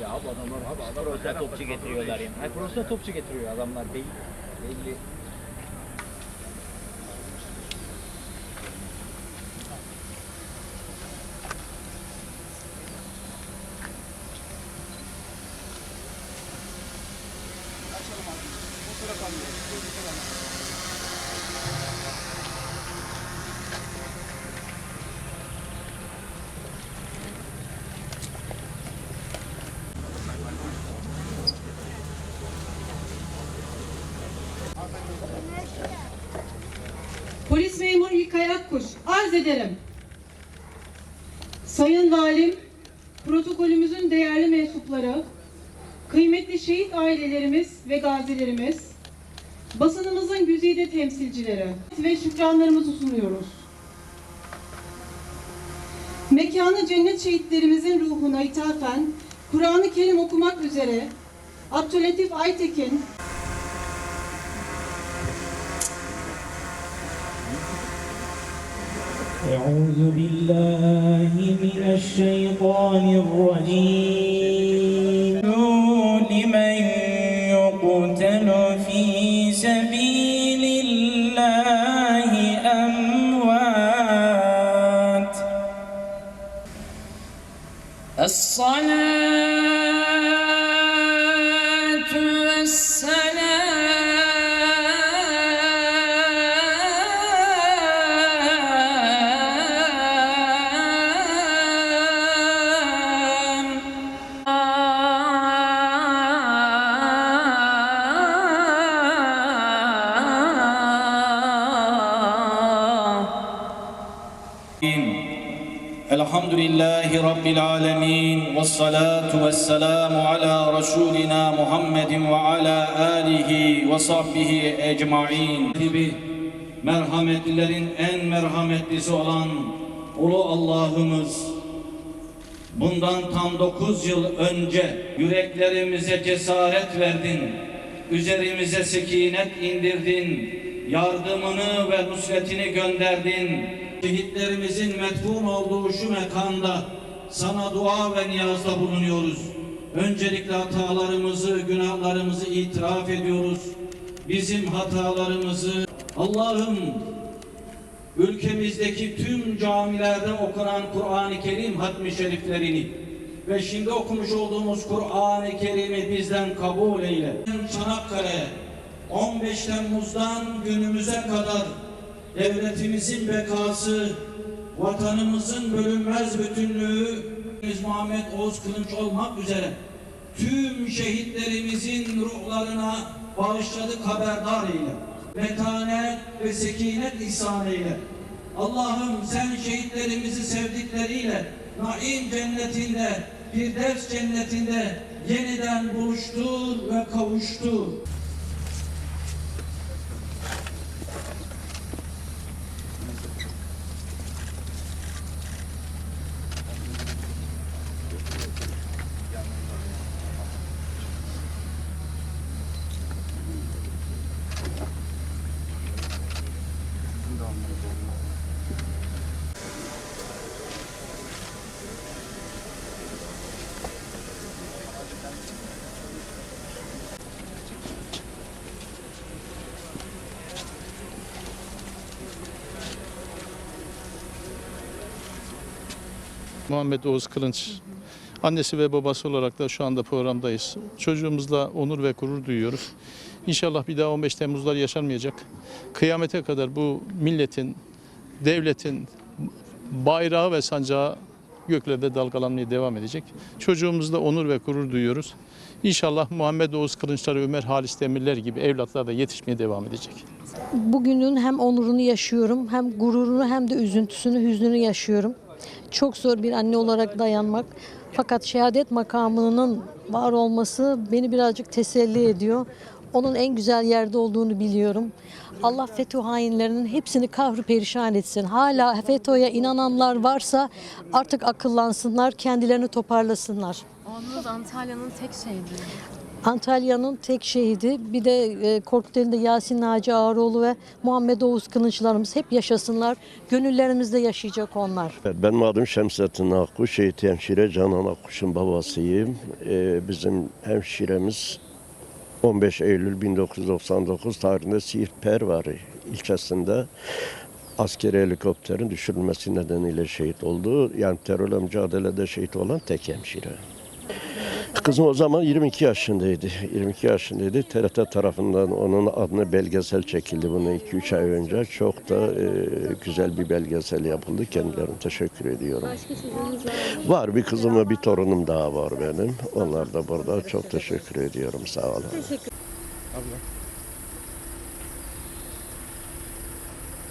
Ya abi adamlar abi adam profesyonel topçu getiriyorlar yani. Hayır profesyonel topçu getiriyor adamlar belli. Belli. Polis memur İlkay Akkuş, arz ederim. Sayın Valim, protokolümüzün değerli mensupları, kıymetli şehit ailelerimiz ve gazilerimiz, basınımızın güzide temsilcileri ve şükranlarımızı sunuyoruz. Mekanı cennet şehitlerimizin ruhuna ithafen Kur'an-ı Kerim okumak üzere Abdülatif Aytekin, أعوذ بالله من الشيطان الرجيم. لمن يقتل في سبيل الله أموات. الصلاة الحمد لله رب العالمين والصلاة والسلام على رسولنا محمد وعلى آله وصحبه ecmaîn gibi merhametlilerin en merhametlisi olan Ulu Allah'ımız bundan tam dokuz yıl önce yüreklerimize cesaret verdin, üzerimize sekinet indirdin, yardımını ve nusretini gönderdin. Şehitlerimizin metfun olduğu şu mekanda sana dua ve niyazda bulunuyoruz. Öncelikle hatalarımızı, günahlarımızı itiraf ediyoruz. Bizim hatalarımızı Allah'ım ülkemizdeki tüm camilerde okunan Kur'an-ı Kerim hatmi şeriflerini ve şimdi okumuş olduğumuz Kur'an-ı Kerim'i bizden kabul eyle. Çanakkale 15 Temmuz'dan günümüze kadar devletimizin bekası, vatanımızın bölünmez bütünlüğü, Muhammed Oğuz Kılınç olmak üzere tüm şehitlerimizin ruhlarına bağışladık haberdar eyle. Metanet ve sekinet ihsan eyle. Allah'ım sen şehitlerimizi sevdikleriyle naim cennetinde, Firdevs cennetinde yeniden buluştur ve kavuştur. Muhammed Oğuz Kılınç. Annesi ve babası olarak da şu anda programdayız. Çocuğumuzla onur ve gurur duyuyoruz. İnşallah bir daha 15 Temmuzlar yaşanmayacak. Kıyamete kadar bu milletin, devletin bayrağı ve sancağı göklerde dalgalanmaya devam edecek. Çocuğumuzla onur ve gurur duyuyoruz. İnşallah Muhammed Oğuz Kılınçlar, Ömer Halis Demirler gibi evlatlar da yetişmeye devam edecek. Bugünün hem onurunu yaşıyorum, hem gururunu hem de üzüntüsünü, hüznünü yaşıyorum. Çok zor bir anne olarak dayanmak. Fakat şehadet makamının var olması beni birazcık teselli ediyor. Onun en güzel yerde olduğunu biliyorum. Allah FETÖ hainlerinin hepsini kahrı perişan etsin. Hala FETÖ'ye inananlar varsa artık akıllansınlar, kendilerini toparlasınlar. Oğlunuz Antalya'nın tek şehidi. Antalya'nın tek şehidi bir de e, Korkuteli'nde Yasin Naci Ağaroğlu ve Muhammed Oğuz Kılıçlarımız hep yaşasınlar. Gönüllerimizde yaşayacak onlar. Benim adım Şemsettin Akkuş, şehit hemşire Canan Akkuş'un babasıyım. Ee, bizim hemşiremiz 15 Eylül 1999 tarihinde Siirt Pervari ilçesinde askeri helikopterin düşürülmesi nedeniyle şehit oldu. Yani terörle mücadelede şehit olan tek hemşire. Kızım o zaman 22 yaşındaydı. 22 yaşındaydı. TRT tarafından onun adına belgesel çekildi bunu 2-3 ay önce. Çok da e, güzel bir belgesel yapıldı. Kendilerine teşekkür ediyorum. var bir kızım ve bir torunum daha var benim. Onlar da burada. Çok teşekkür ediyorum. Sağ olun.